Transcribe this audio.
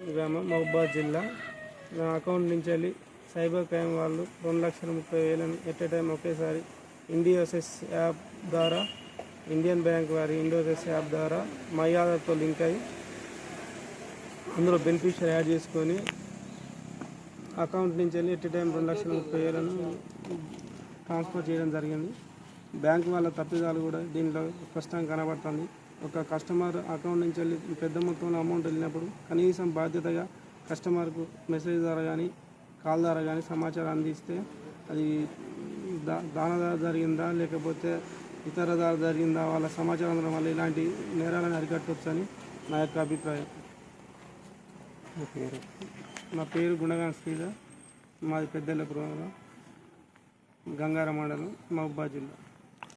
గ్రామం మహబాద్ జిల్లా. నా అకౌంట్ నుంచి వెళ్ళి సైబర్ క్రైమ్ వాళ్ళు రెండు లక్షల ముప్పై వేలను ఎట్ ఎ టైం ఒకేసారి ఇండియోసెస్ యాప్ ద్వారా ఇండియన్ బ్యాంక్ వారి ఇండియోసెస్ యాప్ ద్వారా మై ఆధార్తో లింక్ అయ్యి అందులో బెనిఫిషియర్ యాడ్ చేసుకొని అకౌంట్ నుంచి వెళ్ళి ఎట్ ఎ టైం రెండు లక్షల ముప్పై వేలను ట్రాన్స్ఫర్ చేయడం జరిగింది. బ్యాంక్ వాళ్ళ తప్పిదాలు కూడా దీనిలో స్పష్టంగా కనబడుతుంది. ఒక కస్టమర్ అకౌంట్ నుంచి వెళ్ళి పెద్ద మొత్తంలో అమౌంట్ వెళ్ళినప్పుడు కనీసం బాధ్యతగా కస్టమర్కు మెసేజ్ ద్వారా కానీ కాల్ ద్వారా కానీ సమాచారం అందిస్తే అది దా దాన జరిగిందా లేకపోతే ఇతర ద్వారా జరిగిందా వాళ్ళ సమాచారం అందడం వల్ల ఇలాంటి నేరాలను అరికట్టవచ్చని నా యొక్క అభిప్రాయం. నా పేరు గుణగాన్ శ్రీధర్. మాది పెద్దల గంగారం మండలం మహబూబాద్ జిల్లా.